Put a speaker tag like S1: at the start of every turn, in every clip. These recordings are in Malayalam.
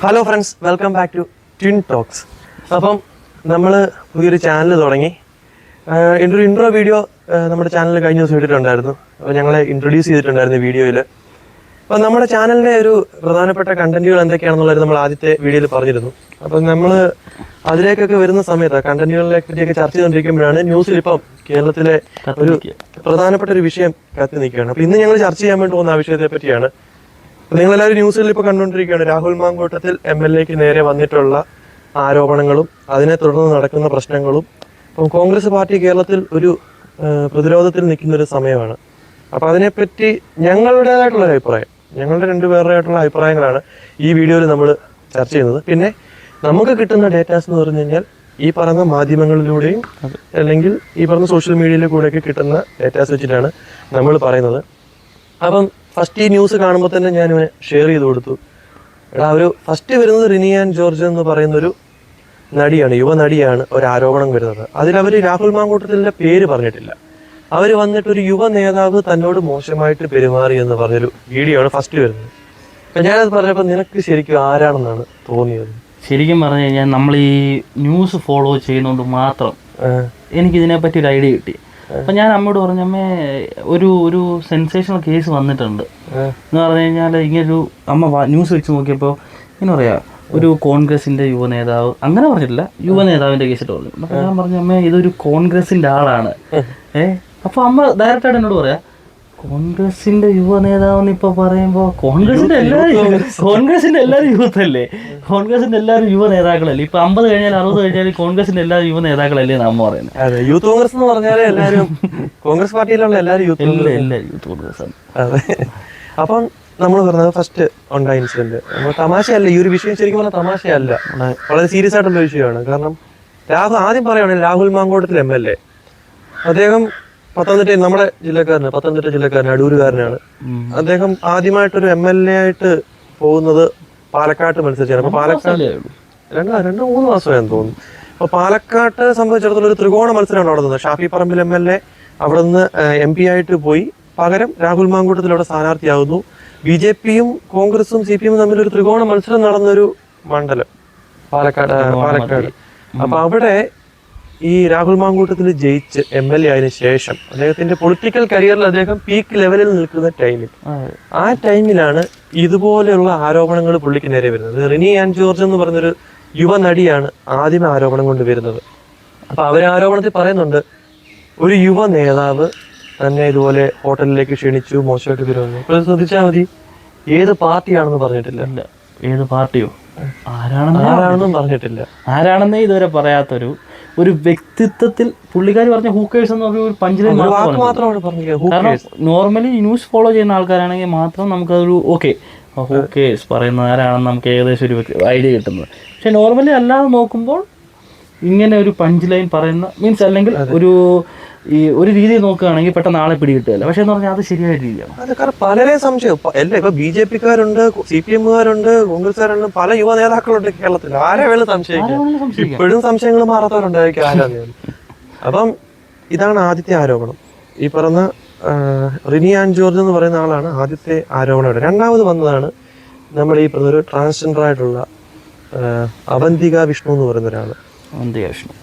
S1: Hello friends welcome back to twin talks അപ്പം നമ്മൾ പുതിയൊരു ചാനൽ തുടങ്ങി. എന്റെ ഒരു ഇൻട്രോ വീഡിയോ നമ്മുടെ ചാനലിൽ കഴിഞ്ഞ ദിവസം ഇട്ടിട്ടുണ്ടായിരുന്നു. അപ്പോൾ ഞങ്ങളെ ഇൻട്രൊഡ്യൂസ് ചെയ്തിട്ടുണ്ടായിരുന്നു വീഡിയോയിൽ അപ്പം നമ്മുടെ ചാനലിന്റെ ഒരു പ്രധാനപ്പെട്ട കണ്ടന്റുകൾ എന്തൊക്കെയാണെന്നുള്ളത് നമ്മൾ ആദ്യത്തെ വീഡിയോയിൽ പറഞ്ഞിരുന്നു. അപ്പം നമ്മൾ അതിലേക്കൊക്കെ വരുന്ന സമയത്ത് കണ്ടന്റുകളെ പറ്റിയൊക്കെ ചർച്ച ചെയ്തുകൊണ്ടിരിക്കുമ്പോഴാണ് ന്യൂസിൽ ഇപ്പം കേരളത്തിലെ ഒരു പ്രധാനപ്പെട്ട ഒരു വിഷയം കത്തി നിൽക്കുകയാണ്. അപ്പം ഇന്ന് ഞങ്ങൾ ചർച്ച ചെയ്യാൻ വേണ്ടി പോകുന്ന ആ വിഷയത്തെ പറ്റിയാണ് നിങ്ങൾ എല്ലാവരും ന്യൂസിൽ ഇപ്പൊ കണ്ടുകൊണ്ടിരിക്കുകയാണ്. രാഹുൽ മാങ്കോട്ടത്തിൽ എം എൽ എക്ക് നേരെ വന്നിട്ടുള്ള ആരോപണങ്ങളും അതിനെ തുടർന്ന് നടക്കുന്ന പ്രശ്നങ്ങളും. അപ്പം കോൺഗ്രസ് പാർട്ടി കേരളത്തിൽ ഒരു പ്രതിരോധത്തിൽ നിൽക്കുന്ന ഒരു സമയമാണ്. അപ്പൊ അതിനെപ്പറ്റി ഞങ്ങളുടേതായിട്ടുള്ള ഒരു അഭിപ്രായം. ഞങ്ങളുടെ രണ്ടുപേരുടെയായിട്ടുള്ള അഭിപ്രായങ്ങളാണ് ഈ വീഡിയോയിൽ നമ്മൾ ചർച്ച ചെയ്യുന്നത്. പിന്നെ നമുക്ക് കിട്ടുന്ന ഡേറ്റാസ് എന്ന് പറഞ്ഞു കഴിഞ്ഞാൽ ഈ പറഞ്ഞ മാധ്യമങ്ങളിലൂടെയും അല്ലെങ്കിൽ ഈ പറഞ്ഞ സോഷ്യൽ മീഡിയയിലെ കൂടെയൊക്കെ കിട്ടുന്ന ഡേറ്റാസ് വെച്ചിട്ടാണ് നമ്മൾ പറയുന്നത്. അപ്പം ഫസ്റ്റ് ഈ ന്യൂസ് കാണുമ്പോൾ തന്നെ ഞാൻ ഇവനെ ഷെയർ ചെയ്ത് കൊടുത്തു. എടാ അവർ ഫസ്റ്റ് വരുന്നത് റിനിയാൻ ജോർജ് എന്ന് പറയുന്ന ഒരു നടിയാണ് യുവ നടിയാണ് ഒരു ആരോപണം വരുന്നത് അതിലവർ രാഹുൽ മാങ്കൂട്ടത്തിന്റെ പേര് പറഞ്ഞിട്ടില്ല. അവർ വന്നിട്ട് ഒരു യുവ നേതാവ് തന്നോട് മോശമായിട്ട് പെരുമാറി എന്ന് പറഞ്ഞൊരു വീഡിയോ ആണ് ഫസ്റ്റ് വരുന്നത്. അപ്പം ഞാനത് പറഞ്ഞപ്പോൾ നിനക്ക് ശരിക്കും ആരാണെന്നാണ് തോന്നിയത്?
S2: ശരിക്കും പറഞ്ഞു കഴിഞ്ഞാൽ നമ്മൾ ഈ ന്യൂസ് ഫോളോ ചെയ്യുന്നതുകൊണ്ട് മാത്രം
S1: എനിക്കിതിനെ
S2: എനിക്ക് ഇതിനെപ്പറ്റി ഒരു ഐഡിയ കിട്ടി. അപ്പം ഞാൻ അമ്മയോട് പറഞ്ഞു അമ്മേ ഒരു ഒരു സെൻസേഷണൽ കേസ് വന്നിട്ടുണ്ട്. എന്ന് പറഞ്ഞു കഴിഞ്ഞാൽ ഇങ്ങനൊരു അമ്മ ന്യൂസ് വെച്ച് നോക്കിയപ്പോൾ ഇങ്ങനെ പറയാ ഒരു കോൺഗ്രസിന്റെ യുവ നേതാവ് അങ്ങനെ പറഞ്ഞിട്ടില്ല യുവ നേതാവിന്റെ കേസ് പറഞ്ഞു. അപ്പം ഞാൻ പറഞ്ഞു അമ്മേ ഇതൊരു കോൺഗ്രസിന്റെ ആളാണ്. ഏഹ് അപ്പൊ അമ്മ ഡയറക്റ്റ് ആയിട്ട് എന്നോട് പറയാ കോൺഗ്രസിന്റെ യുവ നേതാവെന്ന് ഇപ്പൊ പറയുമ്പോ കോൺഗ്രസിന്റെ എല്ലാവരും കോൺഗ്രസിന്റെ എല്ലാരും യൂത്ത്. അല്ലേ കോൺഗ്രസിന്റെ എല്ലാരും യുവ നേതാക്കളല്ലേ? ഇപ്പൊ അമ്പത് കഴിഞ്ഞാൽ അറുപത് കഴിഞ്ഞാൽ കോൺഗ്രസിന്റെ എല്ലാരും യുവ നേതാക്കളല്ലേ നമ്മ പറയുന്നത്
S1: അതെ യൂത്ത് കോൺഗ്രസ് എന്ന് പറഞ്ഞാൽ എല്ലാരും കോൺഗ്രസ് പാർട്ടിയിലുള്ള എല്ലാരും യൂത്ത്
S2: എല്ലാ എല്ലാവരും യൂത്ത് കോൺഗ്രസ്
S1: അതെ. അപ്പം നമ്മൾ പറഞ്ഞത് ഫസ്റ്റ് ഉണ്ടായ ഇൻസിഡന്റ് തമാശയല്ല ഈ ഒരു വിഷയം ശരിക്കും പറഞ്ഞാൽ തമാശയല്ല. വളരെ സീരിയസ് ആയിട്ടുള്ള വിഷയമാണ്. കാരണം രാഹുൽ ആദ്യം പറയുകയാണെങ്കിൽ Rahul Mamkootathil M L A അദ്ദേഹം പത്തനംതിട്ട നമ്മുടെ ജില്ലക്കാരനാണ് പത്തനംതിട്ട ജില്ലക്കാരൻ അടൂരുകാരനാണ്. അദ്ദേഹം ആദ്യമായിട്ടൊരു എം എൽ എ ആയിട്ട് പോകുന്നത് പാലക്കാട്ട് മത്സരിച്ചാണ്. അപ്പൊ പാലക്കാട് രണ്ടോ രണ്ടോ മൂന്ന് മാസമായെന്ന് തോന്നുന്നു. അപ്പൊ പാലക്കാട്ട് സംബന്ധിച്ചിടത്തോളം ഒരു ത്രികോണ മത്സരമാണ് അവിടെ നിന്ന്. Shafi Parambil M L A അവിടെ നിന്ന് എം പി ആയിട്ട് പോയി. പകരം രാഹുൽ മാങ്കൂട്ടത്തിൽ അവിടെ സ്ഥാനാർത്ഥിയാകുന്നു ബി ജെ പിയും കോൺഗ്രസും സി പി എമ്മും തമ്മിൽ ഒരു ത്രികോണ മത്സരം നടന്നൊരു മണ്ഡലം. പാലക്കാട് പാലക്കാട്. അപ്പൊ അവിടെ ഈ രാഹുൽ മാങ്കൂട്ടത്തിൽ ജയിച്ച് എം എൽ എ ആയതിനു ശേഷം അദ്ദേഹത്തിന്റെ പൊളിറ്റിക്കൽ കരിയറിൽ അദ്ദേഹം പീക്ക് ലെവലിൽ നിൽക്കുന്ന ടൈമിൽ ആ. ടൈമിലാണ് ഇതുപോലെയുള്ള ആരോപണങ്ങൾ പുള്ളിക്ക് നേരെ വരുന്നത്. റിനി ആൻഡ് ജോർജ് എന്ന് പറഞ്ഞൊരു യുവ നടിയാണ് ആദ്യം ആരോപണം കൊണ്ട് വരുന്നത്. അപ്പൊ അവർ ആരോപണത്തിൽ പറയുന്നുണ്ട് ഒരു യുവ നേതാവ് തന്നെ ഇതുപോലെ ഹോട്ടലിലേക്ക് ക്ഷണിച്ചു മോശമായിട്ട് വരുന്നു ഇപ്പോൾ ശ്രദ്ധിച്ചാൽ മതി. ഏത് പാർട്ടിയാണെന്ന് പറഞ്ഞിട്ടില്ല.
S2: ഏത് പാർട്ടിയോ? ആരാണെന്നും
S1: പറഞ്ഞിട്ടില്ല.
S2: ആരാണെന്നേ ഇതുവരെ പറയാത്തൊരു ഒരു വ്യക്തിത്വത്തിൽ പുള്ളിക്കാർ പറഞ്ഞ ഹൂക്കേഴ്സ് എന്ന് പറഞ്ഞ ഒരു പഞ്ചിലെ
S1: ഒരു വാക്ക് മാത്രമാണ് പറഞ്ഞില്ല
S2: കാരണം നോർമലി ന്യൂസ് ഫോളോ ചെയ്യുന്ന ആൾക്കാരാണെങ്കിൽ മാത്രം നമുക്കതൊരു ഓക്കെ ഹൂക്കേഴ്സ് പറയുന്ന ആരാണെന്ന് നമുക്ക് ഏകദേശം ഒരു ഐഡിയ കിട്ടുന്നത്. പക്ഷെ നോർമലി അല്ലാതെ നോക്കുമ്പോൾ ഇങ്ങനെ ഒരു പഞ്ച് ലൈൻ പറയുന്ന മീൻസ് അല്ലെങ്കിൽ ഒരു ഈ ഒരു രീതി നോക്കുകയാണെങ്കിൽ പെട്ടെന്ന് ആളെ പിടികിട്ടുകയില്ല. പക്ഷെ എന്ന് പറഞ്ഞാൽ അത് ശരിയായ രീതിയാണ്.
S1: അത് കാരണം പലരെ സംശയം. എല്ലാ ഇപ്പൊ ബി ജെ പിക്കാരുണ്ട് സി പി എമ്മുകാരുണ്ട് കോൺഗ്രസ്സുകാരുണ്ട് പല യുവ നേതാക്കളുണ്ട് കേരളത്തിൽ. ആരെ വേണം
S2: സംശയിക്കുക
S1: ഇപ്പോഴും സംശയങ്ങൾ മാറാത്തവരുണ്ടായിരിക്കും അപ്പം ഇതാണ് ആദ്യത്തെ ആരോപണം. ഈ പറഞ്ഞ റിനി ആൻഡ് ജോർജ് എന്ന് പറയുന്ന ആളാണ് ആദ്യത്തെ ആരോപണം രണ്ടാമത് വന്നതാണ് നമ്മൾ ഈ പറഞ്ഞ ഒരു ട്രാൻസ്ജെൻഡർ ആയിട്ടുള്ള അവന്തിക വിഷ്ണു എന്ന് പറയുന്ന
S2: ഒരാൾ.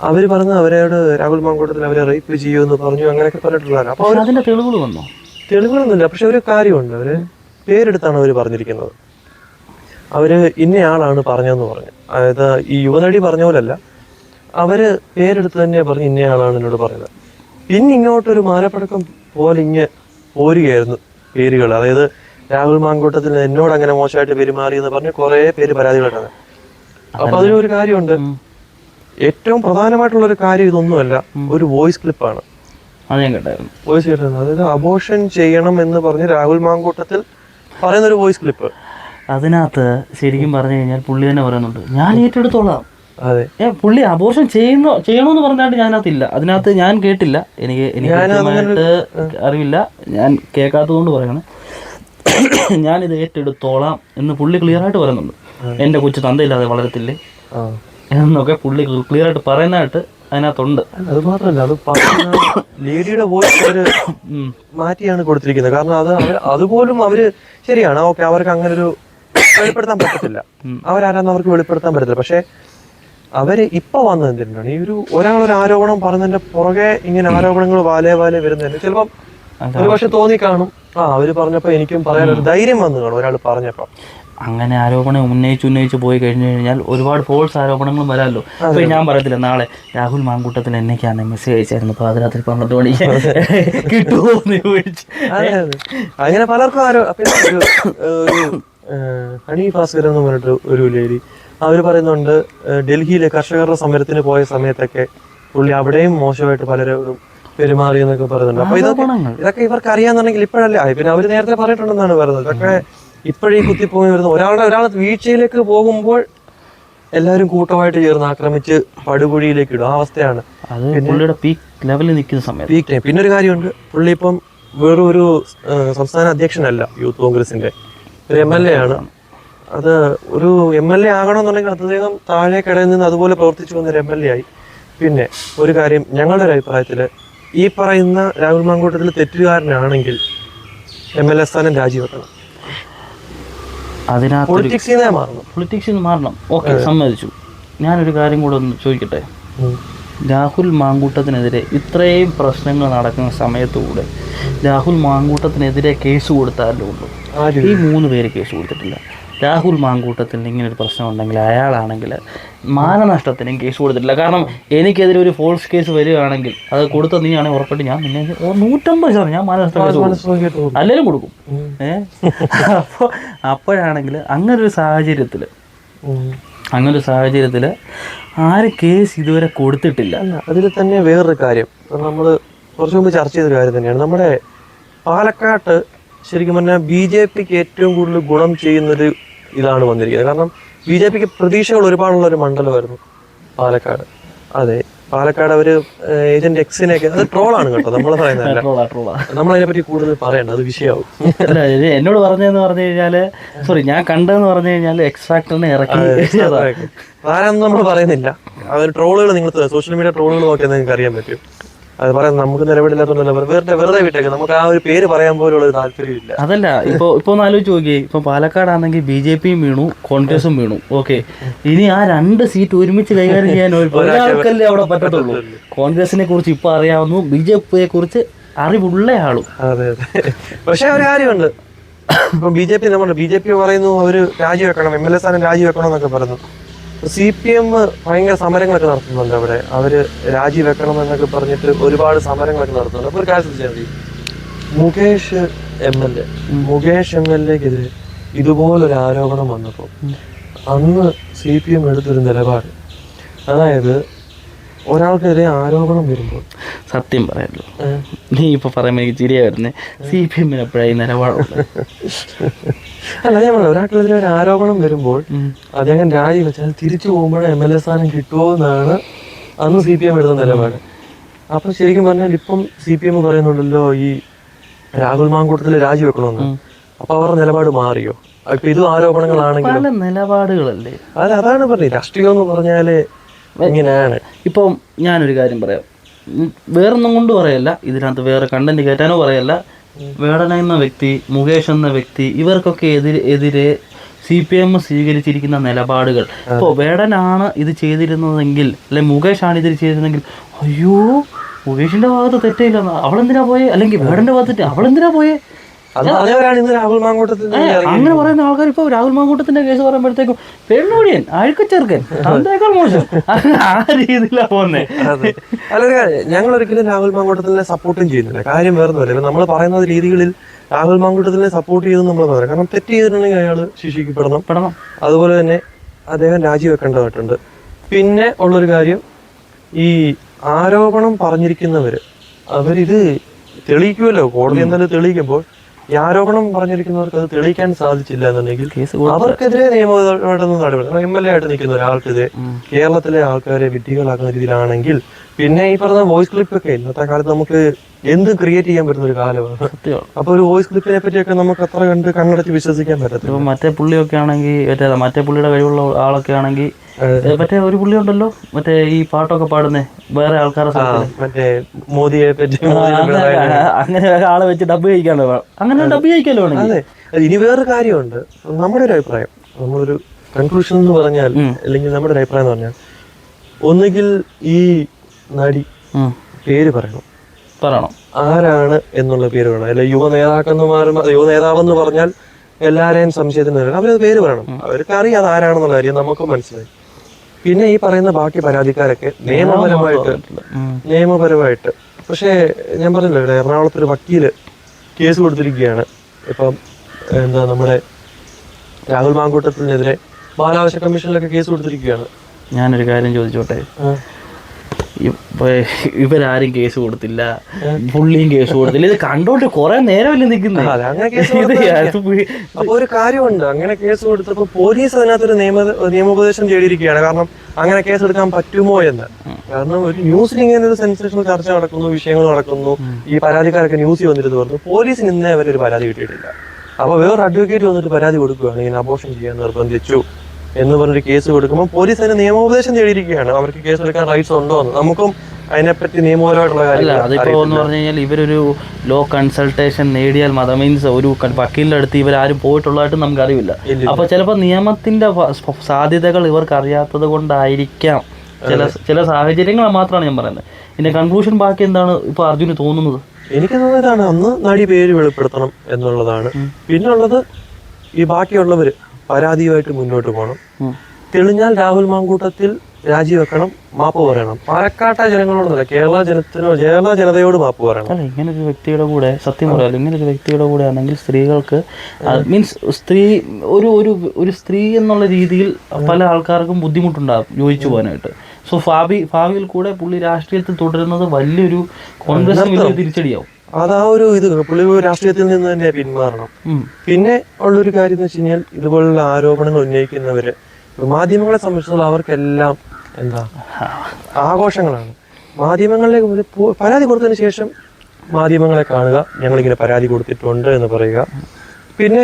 S1: അവർ പറഞ്ഞ അവരോട് രാഹുൽ മാങ്കോട്ടത്തിൽ അവരെ റേപ്പ് ചെയ്യുമെന്ന് പറഞ്ഞു അങ്ങനെയൊക്കെ പറഞ്ഞിട്ടുള്ളതാണ്. അപ്പൊ
S2: അതിന്റെ തെളിവുകൾ വന്നോ?
S1: തെളിവുകളൊന്നുമില്ല. പക്ഷെ ഒരു കാര്യമുണ്ട്. അവർ പേരെടുത്താണ് അവർ പറഞ്ഞിരിക്കുന്നത്. അവർ ഇന്നയാളാണ് പറഞ്ഞതെന്ന് പറഞ്ഞു. അതായത് ഈ യുവനടി പറഞ്ഞ പോലല്ല അവർ പേരെടുത്ത് തന്നെ പറഞ്ഞു ഇന്നയാളാണ് എന്നോട് പറഞ്ഞത്. പിന്നെ ഇങ്ങോട്ടൊരു മാലപ്പടക്കം പോലെ ഇങ്ങ് പോരുകയായിരുന്നു പേരുകൾ. അതായത് രാഹുൽ മാങ്കൂട്ടത്തിൽ എന്നോട് അങ്ങനെ മോശമായിട്ട് പെരുമാറി എന്ന് പറഞ്ഞ് കുറെ പേര് പരാതികളാണ് അപ്പൊ അതിലൊരു കാര്യമുണ്ട്. ഏറ്റവും പ്രധാനമായിട്ടുള്ള ഒരു കാര്യം ഇതൊന്നുമല്ല ഒരു വോയിസ് ക്ലിപ്പാണ്.
S2: കേട്ടായിരുന്നു.
S1: വോയിസ് കേട്ടത് അതായത് അബോഷൻ ചെയ്യണം എന്ന് പറഞ്ഞ് രാഹുൽ മാങ്കൂട്ടത്തിൽ പറയുന്ന ഒരു വോയിസ് ക്ലിപ്പ്.
S2: അതിനകത്ത് ശരിക്കും പറഞ്ഞു കഴിഞ്ഞാൽ പുള്ളി തന്നെ പറയുന്നുണ്ട് ഞാൻ ഏറ്റെടുത്തോളാം.
S1: അതെ.
S2: പുള്ളി അബോർഷൻ ചെയ്യുന്നോ ചെയ്യണമെന്ന് പറഞ്ഞാൽ ഞാനകത്ത് ഇല്ല അതിനകത്ത് ഞാൻ കേട്ടില്ല. എനിക്ക് എനിക്ക് അറിവില്ല. ഞാൻ കേൾക്കാത്തതുകൊണ്ട് പറയാണ്. ഞാനിത് ഏറ്റെടുത്തോളാം എന്ന് പുള്ളി ക്ലിയർ ആയിട്ട് പറയുന്നുണ്ട്. എന്റെ കൊച്ചു തന്തയില്ലാതെ വളരത്തില്ലേ? എന്നൊക്കെ പുള്ളി ക്ലിയർ ആയിട്ട് പറയുന്നതായിട്ട് അതിനകത്തുണ്ട്.
S1: അത് മാത്രമല്ല അത് ലേഡിയുടെ വോയിസ്
S2: അവർ.
S1: മാറ്റിയാണ് കൊടുത്തിരിക്കുന്നത്. കാരണം അത് അതുപോലും അവർ ശരിയാണ് ഓക്കെ അവർക്ക് അങ്ങനെ ഒരു വെളിപ്പെടുത്താൻ പറ്റത്തില്ല. അവരാരാന്ന് അവർക്ക് വെളിപ്പെടുത്താൻ പറ്റത്തില്ല. പക്ഷെ അവർ ഇപ്പൊ വന്നത് എന്തിനാണ്? ഈ ഒരു ഒരാൾ ഒരു ആരോപണം പറഞ്ഞതിന്റെ പുറകെ ഇങ്ങനെ ആരോപണങ്ങൾ വാലേ വാലേ വരുന്നതിന് ചിലപ്പോ ഒരു പക്ഷെ തോന്നി കാണും ആ അവർ പറഞ്ഞപ്പോ എനിക്കും പറയാനൊരു ധൈര്യം വന്നു കാണും ഒരാൾ പറഞ്ഞപ്പോ.
S2: അങ്ങനെ ആരോപണം ഉന്നയിച്ച് ഉന്നയിച്ച് പോയി കഴിഞ്ഞു കഴിഞ്ഞാൽ ഒരുപാട് ഫോൾസ് ആരോപണങ്ങളും വരാമല്ലോ അപ്പൊ ഞാൻ പറയത്തില്ല നാളെ രാഹുൽ മാങ്കൂട്ടത്തിൽ എന്നൊക്കെയാണ് മെസ്സേജ് അയച്ചായിരുന്നു പാതിരാത്രി പന്ത്രണ്ട് മണി. കിട്ടുമോ എന്ന് ചോദിച്ചു.
S1: അങ്ങനെ പലർക്കും ആരോ ഹണി എന്ന് പറഞ്ഞിട്ട് ഒരു ലേഡി. അവർ പറയുന്നുണ്ട് ഡൽഹിയിലെ കർഷകരുടെ സമരത്തിന് പോയ സമയത്തൊക്കെ പുള്ളി അവിടെയും മോശമായിട്ട് പലരോടും പെരുമാറി എന്നൊക്കെ പറയുന്നുണ്ട്. അപ്പൊ ഇതൊക്കെ ഇതൊക്കെ ഇവർക്ക് അറിയാന്നുണ്ടെങ്കിൽ ഇപ്പോഴല്ലേ പിന്നെ അവർ നേരത്തെ പറഞ്ഞിട്ടുണ്ടെന്നാണ് പറയുന്നത് ഇതൊക്കെ ഇപ്പോഴീ കുത്തിപ്പോയി വരുന്ന ഒരാളുടെ ഒരാൾ വീഴ്ചയിലേക്ക് പോകുമ്പോൾ എല്ലാവരും കൂട്ടമായിട്ട് ചേർന്ന് ആക്രമിച്ച് പടുകുഴിയിലേക്ക് ഇടും. ആ അവസ്ഥയാണ്.
S2: അത് പുള്ളിയുടെ പീക്ക് ലെവലിൽ നിൽക്കുന്ന സമയത്ത്.
S1: പീക്ക് പിന്നെ ഒരു കാര്യമുണ്ട്. പുള്ളി ഇപ്പം വെറും ഒരു സംസ്ഥാന അധ്യക്ഷനല്ല യൂത്ത് കോൺഗ്രസിന്റെ. ഒരു എം എൽ എ ആണ്. അത് ഒരു എം എൽ എ ആകണമെന്നുണ്ടെങ്കിൽ അദ്ദേഹം താഴെ കിടയിൽ നിന്ന് അതുപോലെ പ്രവർത്തിച്ചു വന്ന ഒരു എം എൽ എ ആയി. പിന്നെ ഒരു കാര്യം ഞങ്ങളുടെ ഒരു അഭിപ്രായത്തിൽ ഈ പറയുന്ന രാഹുൽ മാങ്കൂട്ടത്തിൽ തെറ്റുകാരനാണെങ്കിൽ എം എൽ എ സ്ഥാനം രാജിവെക്കണം. പൊളിറ്റിക്സിൽ നിന്നേ മാറണം.
S2: ഓക്കെ സമ്മതിച്ചു. ഞാനൊരു കാര്യം കൂടെ ഒന്ന് ചോദിക്കട്ടെ? രാഹുൽ മാങ്കൂട്ടത്തിനെതിരെ ഇത്രയും പ്രശ്നങ്ങൾ നടക്കുന്ന സമയത്തുകൂടെ രാഹുൽ മാങ്കൂട്ടത്തിനെതിരെ കേസ് കൊടുത്താലും ഈ മൂന്ന് പേര് കേസ് കൊടുത്തിട്ടില്ല. രാഹുൽ മാങ്കൂട്ടത്തിന് ഇങ്ങനെ ഒരു പ്രശ്നം ഉണ്ടെങ്കിൽ അയാളാണെങ്കിൽ മാനനഷ്ടത്തിനും കേസ് കൊടുത്തിട്ടില്ല. കാരണം എനിക്കെതിരെ ഒരു ഫോൾസ് കേസ് വരികയാണെങ്കിൽ അത് കൊടുത്ത നീ ആണെങ്കിൽ ഉറപ്പിട്ട് ഞാൻ നിന്നെ നൂറ്റമ്പത് ശതമാനം ഞാൻ മാനനഷ്ടം കേസ് കൊടുക്കും. അല്ലെങ്കിലും കൊടുക്കും. അപ്പോൾ അപ്പോഴാണെങ്കിൽ അങ്ങനെ ഒരു സാഹചര്യത്തിൽ. അങ്ങനെ ഒരു സാഹചര്യത്തിൽ ആര് കേസ് ഇതുവരെ കൊടുത്തിട്ടില്ല?
S1: അതിൽ തന്നെ വേറൊരു കാര്യം. നമ്മൾ കുറച്ച് മുമ്പ് ചർച്ച ചെയ്തൊരു കാര്യം തന്നെയാണ്. നമ്മുടെ പാലക്കാട്ട് ശരിക്കും പറഞ്ഞാൽ ബി ജെ പിക്ക് ഏറ്റവും കൂടുതൽ ഗുണം ചെയ്യുന്നൊരു ഇതാണ് വന്നിരിക്കുന്നത്. കാരണം ബി ജെ പിക്ക് പ്രതീക്ഷകൾ ഒരുപാടുള്ള ഒരു മണ്ഡലമായിരുന്നു പാലക്കാട്. അതെ പാലക്കാട് അവർ ഏജന്റ് എക്സിനെയൊക്കെ അത് ട്രോളാണ് കേട്ടോ നമ്മൾ
S2: പറയുന്നത്
S1: നമ്മൾ അതിനെപ്പറ്റി കൂടുതൽ പറയണ്ട അത് വിഷയമാവും
S2: എന്നോട് പറഞ്ഞതെന്ന് പറഞ്ഞു കഴിഞ്ഞാൽ സോറി ഞാൻ കണ്ടതെന്ന് പറഞ്ഞു കഴിഞ്ഞാൽ എക്സ്ട്രാക്ടറിനെ ഇറക്കി
S1: ആരാന്നും നമ്മൾ പറയുന്നില്ല. അവർ ട്രോളുകൾ നിങ്ങൾ സോഷ്യൽ മീഡിയ ട്രോളുകൾ നോക്കിയാൽ നിങ്ങൾക്ക് അറിയാൻ പറ്റും. അത് പറയാൻ നമുക്ക് നിലവിലില്ലാത്തതുകൊണ്ടല്ല. വെറുതെ വെറുതെ വിട്ടേക്ക്. നമുക്ക് ആ ഒരു പേര് പറയാൻ പോലും ഒരു താല്പര്യമില്ല.
S2: അതല്ല ഇപ്പൊ ഇപ്പൊ ഒന്ന് ആലോചിച്ച് നോക്കിയേ. ഇപ്പൊ പാലക്കാടാണെങ്കിൽ ബി ജെ പിയും വീണു കോൺഗ്രസും വീണു. ഓക്കെ. ഇനി ആ രണ്ട് സീറ്റ് ഒരുമിച്ച് കൈകാര്യം ചെയ്യാൻ ഒരു- ഒരാൾക്കല്ലേ അവിടെ പറ്റത്തുള്ളൂ. കോൺഗ്രസിനെ കുറിച്ച് ഇപ്പൊ അറിയാവുന്നു ബി ജെ പിയെ കുറിച്ച് അറിവുള്ള ആളും.
S1: അതെ അതെ. പക്ഷെ ഒരു കാര്യമുണ്ട്. ഇപ്പൊ ബി ജെ പി നമ്മുടെ ബി ജെ പി പറയുന്നു അവർ രാജിവെക്കണം എം എൽ എ സ്ഥാനം രാജിവെക്കണം എന്നൊക്കെ പറയുന്നു. സി പി എം ഭയങ്കര സമരങ്ങളൊക്കെ നടത്തുന്നുണ്ട് അവിടെ. അവർ രാജിവെക്കണം എന്നൊക്കെ പറഞ്ഞിട്ട് ഒരുപാട് സമരങ്ങളൊക്കെ നടത്തുന്നുണ്ട്. അപ്പൊ ഒരു കാര്യം ചെയ്യാൻ Mukesh M L A Mukesh M L എക്കെതിരെ ഇതുപോലൊരു ആരോപണം വന്നപ്പോൾ അന്ന് സി പി എം എടുത്തൊരു നിലപാട്. അതായത് ഒരാൾക്കെതിരെ ആരോപണം വരുമ്പോൾ
S2: സത്യം പറയാമല്ലോ നീ ഇപ്പൊ പറയുമ്പോൾ എനിക്ക് ചിരിയാ വരുന്നത് സി പി എമ്മിന് എപ്പോഴായി നിലപാടുള്ളത്?
S1: അല്ല ഞാൻ ഒരു ആരോപണം വരുമ്പോൾ അദ്ദേഹം രാജി വെച്ചാൽ തിരിച്ചു പോകുമ്പോഴേ എം എൽ എ സ്ഥാനം കിട്ടുമോ എന്നാണ് അന്ന് സി പി എം എടുത്ത നിലപാട്. അപ്പൊ ശരിക്കും പറഞ്ഞാൽ ഇപ്പം സി പി എം പറയുന്നുണ്ടല്ലോ ഈ രാഹുൽ മാങ്കൂട്ടത്തിൽ രാജിവെക്കണമെന്ന് അപ്പൊ അവരുടെ നിലപാട് മാറിയോ? ഇപ്പൊ ഇതും ആരോപണങ്ങളാണെങ്കിലും.
S2: നിലപാടുകളല്ലേ?
S1: അല്ല അതാണ് പറഞ്ഞത്. രാഷ്ട്രീയം എന്ന് പറഞ്ഞാൽ ഇങ്ങനെയാണ്.
S2: ഇപ്പം ഞാനൊരു കാര്യം പറയാം. വേറൊന്നും കൊണ്ട് പറയല്ല. ഇതിനകത്ത് വേറെ കണ്ടന്റ് കയറ്റാനോ പറയല്ല. വേടന എന്ന വ്യക്തി മുകേഷ് എന്ന വ്യക്തി ഇവർക്കൊക്കെ എതിരെ എതിരെ സി പി എം സ്വീകരിച്ചിരിക്കുന്ന നിലപാടുകൾ. ഇപ്പോൾ വേടനാണ് ഇത് ചെയ്തിരുന്നതെങ്കിൽ അല്ലെ മുകേഷാണ് ഇതിൽ ചെയ്തിരുന്നെങ്കിൽ അയ്യോ മുകേഷിന്റെ ഭാഗത്ത് തെറ്റില്ല അവളെന്തിനാ പോയെ? അല്ലെങ്കിൽ വേടന്റെ ഭാഗത്ത് തെറ്റ്. അവളെന്തിനാ പോയെ? അങ്ങനെ പറയുന്ന ആൾക്കാർ ഇപ്പൊ രാഹുൽ മാങ്കൂട്ടത്തിന്റെ കേസ് പറയുമ്പോഴത്തേക്കും പെണ്ണുടിയൻ അഴുക്കച്ചെറുക്കൻ തന്തേക്കാൾ മോശം. ആ രീതിയിലാ പോന്നെ.
S1: അല്ല ഞങ്ങൾ ഒരിക്കലും രാഹുൽ മാങ്കൂട്ടത്തിനെ സപ്പോർട്ടും ചെയ്യുന്നില്ല. കാര്യം വേറൊന്നുമില്ല പോലെ നമ്മൾ പറയുന്ന രീതികളിൽ രാഹുൽ മാങ്കൂട്ടത്തിനെ സപ്പോർട്ട് ചെയ്തെന്ന് നമ്മൾ പറയാം. കാരണം തെറ്റ് ചെയ്തിട്ടുണ്ടെങ്കിൽ അയാൾ ശിക്ഷിക്കപ്പെടണം.
S2: പെടണം.
S1: അതുപോലെ തന്നെ അദ്ദേഹം രാജിവെക്കേണ്ടതായിട്ടുണ്ട്. പിന്നെ ഉള്ളൊരു കാര്യം ഈ ആരോപണം പറഞ്ഞിരിക്കുന്നവര് അവരിത് തെളിയിക്കുമല്ലോ. കോടതി എന്തായാലും തെളിയിക്കുമ്പോൾ ഈ ആരോപണം പറഞ്ഞിരിക്കുന്നവർക്ക് അത് തെളിയിക്കാൻ സാധിച്ചില്ല എന്നുണ്ടെങ്കിൽ അവർക്കെതിരെ നിയമപരമായിട്ടൊന്നും നടപടി എം എൽ എ ആയിട്ട് നിൽക്കുന്ന ഒരാൾക്കെതിരെ കേരളത്തിലെ ആൾക്കാരെ വിഡ്ഢികളാക്കുന്ന രീതിയിലാണെങ്കിൽ പിന്നെ ഈ പറഞ്ഞ വോയിസ് ക്ലിപ്പ് ഒക്കെ ഇന്നത്തെ കാലത്ത് നമുക്ക് എന്ത് ക്രിയേറ്റ് ചെയ്യാൻ പറ്റുന്ന ഒരു കാലമാണ്
S2: സത്യമാണ്
S1: അപ്പൊ ഒരു വോയിസ് ക്ലിപ്പിനെ പറ്റിയൊക്കെ നമുക്ക് അത്ര കണ്ട് കണ്ണടച്ച് വിശ്വസിക്കാൻ പറ്റത്തില്ല.
S2: ഇപ്പൊ മറ്റേ പുള്ളിയൊക്കെ ആണെങ്കിൽ മറ്റേ മറ്റേ പുള്ളിയുടെ കഴിവുള്ള ആളൊക്കെ ആണെങ്കിൽ മറ്റേ ഒരു പുള്ളി ഉണ്ടല്ലോ? മറ്റേ ഈ പാട്ടൊക്കെ പാടുന്നേ വേറെ ആൾക്കാരെ
S1: മറ്റേ മോദിയെ പറ്റി.
S2: അങ്ങനെ ആളെ വെച്ച് ഡബ് കഴിക്കാണ്ട് അങ്ങനെ ഡബ്
S1: കഴിക്കാലോ ഇനി വേറൊരു കാര്യമുണ്ട്. നമ്മുടെ ഒരു അഭിപ്രായം. നമ്മളൊരു കൺക്ലൂഷൻ എന്ന് പറഞ്ഞാൽ അല്ലെങ്കിൽ നമ്മുടെ ഒരു അഭിപ്രായം എന്ന് പറഞ്ഞാൽ ഒന്നുകിൽ ഈ നടി പേര് പറയണം.
S2: പറയണം
S1: ആരാണ് എന്നുള്ള പേര് വേണം. അല്ലെ യുവ നേതാക്കന്മാരും യുവ നേതാവെന്ന് പറഞ്ഞാൽ എല്ലാരെയും സംശയത്തിന് വരണം അവരത് പേര് വേണം അവർക്ക് അറിയാം അത് ആരാണെന്നുള്ള കാര്യം നമുക്ക് മനസ്സിലായി. പിന്നെ ഈ പറയുന്ന ബാക്കി പരാതിക്കാരൊക്കെ നിയമപരമായിട്ട്. നിയമപരമായിട്ട്. പക്ഷേ ഞാൻ പറഞ്ഞല്ലോ ഇവിടെ എറണാകുളത്ത് ഒരു വക്കീൽ കേസ് കൊടുത്തിരിക്കുകയാണ്. ഇപ്പം എന്താ നമ്മുടെ രാഹുൽ മാങ്കൂട്ടത്തിനെതിരെ ബാലാവശ്യ കമ്മീഷനിലൊക്കെ കേസ് കൊടുത്തിരിക്കുകയാണ്.
S2: ഞാനൊരു കാര്യം ചോദിച്ചോട്ടെ? ഇവരാരും കേസ് കൊടുത്തില്ല. പുള്ളിയും കേസ് കൊടുത്തില്ല. ഇത് കണ്ടോണ്ട് കുറെ നേരമല്ലേ നിൽക്കുന്നത്
S1: അപ്പൊ ഒരു കാര്യമുണ്ട്. അങ്ങനെ കേസ് കൊടുത്തപ്പോ പോലീസ് അതിനകത്തൊരു നിയമ നിയമോപദേശം ചെയ്തിരിക്കുകയാണ് കാരണം അങ്ങനെ കേസ് എടുക്കാൻ പറ്റുമോ എന്ന്. കാരണം ഒരു ന്യൂസിൽ ഇങ്ങനെ ഒരു സെൻസേഷണൽ ചർച്ച നടക്കുന്നു വിഷയങ്ങൾ നടക്കുന്നു. ഈ പരാതിക്കാരൊക്കെ ന്യൂസിൽ വന്നിരുന്നു പറഞ്ഞു. പോലീസിന് ഇന്നേ അവരൊരു പരാതി കിട്ടിയിട്ടില്ല. അപ്പൊ വേറെ അഡ്വക്കേറ്റ് വന്നിട്ട് പരാതി കൊടുക്കുകയാണ്. ഇങ്ങനെ അബോഷൻ ചെയ്യാൻ നിർബന്ധിച്ചു. എന്ന് പറഞ്ഞൊരു കേസ് കൊടുക്കുമ്പോൾ പോലീസ് അതിന് നിയമോപദേശം തേടിയിരിക്കുകയാണ്. അവർക്ക് കേസ് എടുക്കാൻ റൈറ്റ്സ് ഉണ്ടോ എന്ന്. നമുക്കും അതിനെപ്പറ്റി നിയമപരമായിട്ടുള്ള കാര്യം
S2: അതിപ്പോ എന്ന് പറഞ്ഞു കഴിഞ്ഞാൽ ഇവരൊരു ലോ കൺസൾട്ടേഷൻ നേടിയാൽ മത മീൻസ് ഒരു വക്കീലിന്റെ അടുത്ത് ഇവരാരും പോയിട്ടുള്ളതായിട്ട് നമുക്ക് അറിയില്ല
S1: ഇല്ല.
S2: അപ്പൊ ചിലപ്പോൾ നിയമത്തിന്റെ സാധ്യതകൾ ഇവർക്ക് അറിയാത്തത് കൊണ്ടായിരിക്കാം. ചില ചില സാഹചര്യങ്ങൾ മാത്രമാണ് ഞാൻ പറയുന്നത്. ഇതിന്റെ കൺക്ലൂഷൻ ബാക്കി എന്താണ് ഇപ്പൊ അർജുന് തോന്നുന്നത്?
S1: എനിക്ക് അന്ന് നടി പേര് വെളിപ്പെടുത്തണം എന്നുള്ളതാണ്. പിന്നുള്ളത് ഈ ബാക്കിയുള്ളവര്. പരാതിയുമായിട്ട് മുന്നോട്ട് പോകണം. തെളിഞ്ഞാൽ രാഹുൽ മാങ്കൂട്ടത്തിൽ രാജിവെക്കണം മാപ്പ് പറയണം. പാലക്കാട്ടെ ജനങ്ങളോടല്ല കേരള ജനത്തിനോ കേരള ജനതയോട് മാപ്പ് പറയണം.
S2: അല്ല ഇങ്ങനെ ഒരു വ്യക്തിയുടെ കൂടെ സത്യം പറയാലോ ഇങ്ങനെ ഒരു വ്യക്തിയുടെ കൂടെ ആണെങ്കിൽ സ്ത്രീകൾക്ക് മീൻസ് സ്ത്രീ ഒരു ഒരു ഒരു സ്ത്രീ എന്നുള്ള രീതിയിൽ പല ആൾക്കാർക്കും ബുദ്ധിമുട്ടുണ്ടാകും യോജിച്ചു പോകാനായിട്ട്. സോ ഭാവി ഭാവിയിൽ കൂടെ പുള്ളി രാഷ്ട്രീയത്തിൽ തുടരുന്നത് വലിയൊരു കോൺഗ്രസ് തിരിച്ചടിയാവും.
S1: അതാ ഒരു ഇത് പുള്ളി രാഷ്ട്രീയത്തിൽ നിന്ന് തന്നെ പിന്മാറണം. പിന്നെ ഉള്ളൊരു കാര്യം എന്ന് വെച്ച് കഴിഞ്ഞാൽ ഇതുപോലുള്ള ആരോപണങ്ങൾ ഉന്നയിക്കുന്നവര് മാധ്യമങ്ങളെ സംബന്ധിച്ചിടത്തോളം അവർക്കെല്ലാം എന്താ ആഘോഷങ്ങളാണ്. മാധ്യമങ്ങളിലേക്ക് പരാതി കൊടുത്തതിന് ശേഷം മാധ്യമങ്ങളെ കാണുക ഞങ്ങളിങ്ങനെ പരാതി കൊടുത്തിട്ടുണ്ട് എന്ന് പറയുക. പിന്നെ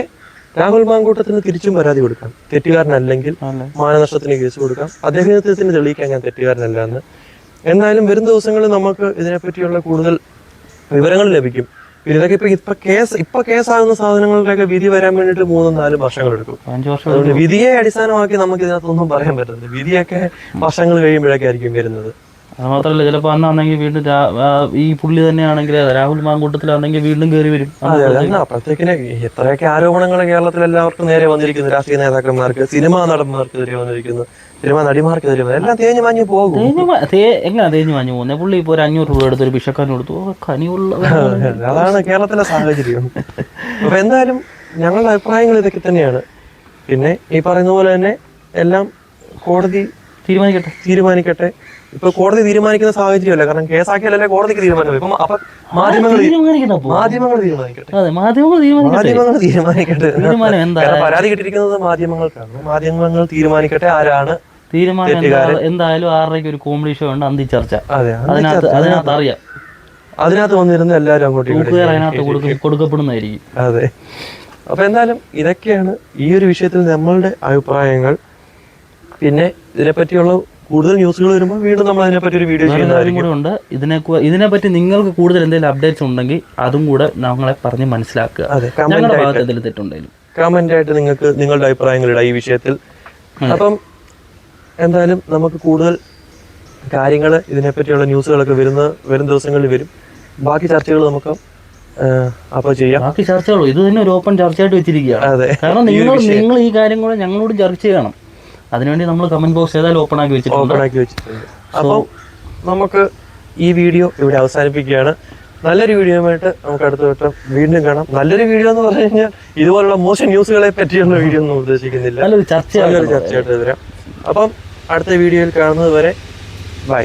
S1: രാഹുൽ മാങ്കൂട്ടത്തിന് തിരിച്ചും പരാതി കൊടുക്കാം. തെറ്റുകാരനല്ലെങ്കിൽ? മാനനഷ്ടത്തിന് കേസ് കൊടുക്കാം. അദ്ദേഹത്തിന് തെളിയിക്കാൻ ഞാൻ തെറ്റുകാരനല്ല എന്ന് എന്നാലും വരും ദിവസങ്ങളിൽ നമുക്ക് ഇതിനെപ്പറ്റിയുള്ള കൂടുതൽ വിവരങ്ങൾ ലഭിക്കും. ഇതൊക്കെ ഇപ്പൊ ഇപ്പൊ കേസ് ഇപ്പൊ കേസാകുന്ന സാധനങ്ങളുടെയൊക്കെ വിധി വരാൻ വേണ്ടിട്ട് മൂന്നും നാലും വർഷങ്ങൾ എടുക്കും. അതുകൊണ്ട് വിധിയെ അടിസ്ഥാനമാക്കി നമുക്ക് ഇതിനകത്തൊന്നും പറയാൻ പറ്റത്തില്ല. വിധിയൊക്കെ വർഷങ്ങൾ കഴിയുമ്പോഴൊക്കെ ആയിരിക്കും വരുന്നത്.
S2: അത് മാത്രമല്ല ചിലപ്പോൾ അന്നാണെങ്കിൽ വീണ്ടും ഈ പുള്ളി തന്നെയാണെങ്കിൽ രാഹുൽ മാങ്കൂട്ടത്തിലാണെങ്കിൽ വീണ്ടും കയറി വരും.
S1: അപ്പോഴത്തേക്കിന് എത്രയൊക്കെ ആരോപണങ്ങൾ കേരളത്തിൽ എല്ലാവർക്കും നേരെ വന്നിരിക്കുന്നു. രാഷ്ട്രീയ നേതാക്കന്മാർക്ക് സിനിമാ നടന്മാർക്കെതിരെ വന്നിരിക്കുന്നു. സിനിമാ നടിമാർക്കെതിരെ വന്നിരിക്കുന്നു. എല്ലാം തേഞ്ഞു മാഞ്ഞു പോകും.
S2: തേഞ്ഞു തേ- എങ്ങനെ തേഞ്ഞു മാഞ്ഞു പോകുന്നത് പുള്ളി ഇപ്പോൾ ഒരു അഞ്ഞൂറ് രൂപ എടുത്ത് ഒരു ഭിക്ഷക്കാരന് കൊടുത്തു. കനിയുള്ള
S1: അതാണ് കേരളത്തിലെ സാഹചര്യം. അപ്പൊ എന്തായാലും ഞങ്ങളുടെ അഭിപ്രായങ്ങൾ ഇതൊക്കെ തന്നെയാണ്. പിന്നെ ഈ പറയുന്ന പോലെ തന്നെ എല്ലാം കോടതി
S2: തീരുമാനിക്കട്ടെ.
S1: തീരുമാനിക്കട്ടെ. ഇപ്പൊ കോടതി തീരുമാനിക്കുന്ന സാഹചര്യമല്ല. കാരണം കേസാക്കിയാലല്ലേ കോടതിക്ക് തീരുമാനം ഇപ്പം അപ്പൊ മാധ്യമങ്ങൾ മാധ്യമങ്ങൾ തീരുമാനിക്കട്ടെ.
S2: അതെ മാധ്യമങ്ങൾ
S1: മാധ്യമങ്ങൾ തീരുമാനിക്കട്ടെ.
S2: തീരുമാനം എന്താ
S1: കാരണം പരാതി കിട്ടിയിരിക്കുന്നത് മാധ്യമങ്ങൾക്കാണ്. മാധ്യമങ്ങൾ തീരുമാനിക്കട്ടെ ആരാണ്
S2: തീരുമാനം എന്തായാലും ആറരയ്ക്ക് ഒരു കോമഡി ഷോ ഉണ്ട്? അന്തി ചർച്ച
S1: അതെ
S2: അതിനകത്ത് അതിനകത്ത് അറിയാം.
S1: അതിനകത്ത് വന്നിരുന്ന എല്ലാവരും അങ്ങോട്ടും
S2: അതിനകത്ത് കൊടുക്കും കൊടുക്കപ്പെടുന്നതായിരിക്കും.
S1: അതെ. അപ്പൊ എന്തായാലും ഇതൊക്കെയാണ് ഈ ഒരു വിഷയത്തിൽ നമ്മളുടെ അഭിപ്രായങ്ങൾ. പിന്നെ ഇതിനെ പറ്റിയുള്ള കൂടുതൽ ന്യൂസുകൾ വരുമ്പോൾ വീണ്ടും നമ്മൾ അതിനെ പറ്റി ഒരു വീഡിയോ ചെയ്യുന്നതായിരിക്കും.
S2: ഉണ്ട്. ഇതിനെ പറ്റി നിങ്ങൾക്ക് കൂടുതൽ എന്തെങ്കിലും അപ്ഡേറ്റ്സ് ഉണ്ടെങ്കിൽ അതും കൂടെ നമ്മളെ പറഞ്ഞ് മനസ്സിലാക്കുക.
S1: അതെ
S2: ഞങ്ങളുടെ ഭാഗത്ത് എന്തെങ്കിലും തെറ്റുണ്ടെങ്കിലും
S1: കമന്റ് ആയിട്ട് നിങ്ങൾക്ക് നിങ്ങളുടെ അഭിപ്രായങ്ങൾ ഇടാം ഈ വിഷയത്തിൽ. അപ്പം എന്തായാലും നമുക്ക് കൂടുതൽ കാര്യങ്ങൾ ഇതിനെപ്പറ്റിയുള്ള ന്യൂസുകളൊക്കെ വരുന്ന വരും ദിവസങ്ങളിൽ വരും. ബാക്കി ചർച്ചകൾ നമുക്ക് അപ്പൊ ചെയ്യാം.
S2: ബാക്കി ചർച്ചകളോ ഇത് തന്നെ ഒരു ഓപ്പൺ ചർച്ചയായിട്ട് വെച്ചിരിക്കുകയാണ്. കാരണം നിങ്ങൾ നിങ്ങൾ ഈ കാര്യം കൂടെ ഞങ്ങളോട് ചർച്ച ചെയ്യണം. അതിനുവേണ്ടി നമ്മൾ കമന്റ് ബോക്സ് ഏതായാലും ഓപ്പൺ ആക്കി വെച്ചിട്ടുണ്ട്.
S1: ഓപ്പൺ ആക്കി വെച്ചിട്ടുണ്ട്. അപ്പോൾ നമുക്ക് ഈ വീഡിയോ ഇവിടെ അവസാനിപ്പിക്കുകയാണ്. നല്ലൊരു വീഡിയോയുമായിട്ട് നമുക്ക് അടുത്ത വട്ടം വീണ്ടും കാണാം. നല്ലൊരു വീഡിയോ എന്ന് പറഞ്ഞു കഴിഞ്ഞാൽ ഇതുപോലുള്ള മോശം ന്യൂസുകളെ പറ്റിയുള്ള വീഡിയോ ഒന്നും ഉദ്ദേശിക്കുന്നില്ല.
S2: നല്ലൊരു ചർച്ചയാണ്
S1: നല്ലൊരു ചർച്ചയായിട്ട് വരാം. അപ്പം അടുത്ത വീഡിയോയിൽ കാണുന്നത് വരെ ബൈ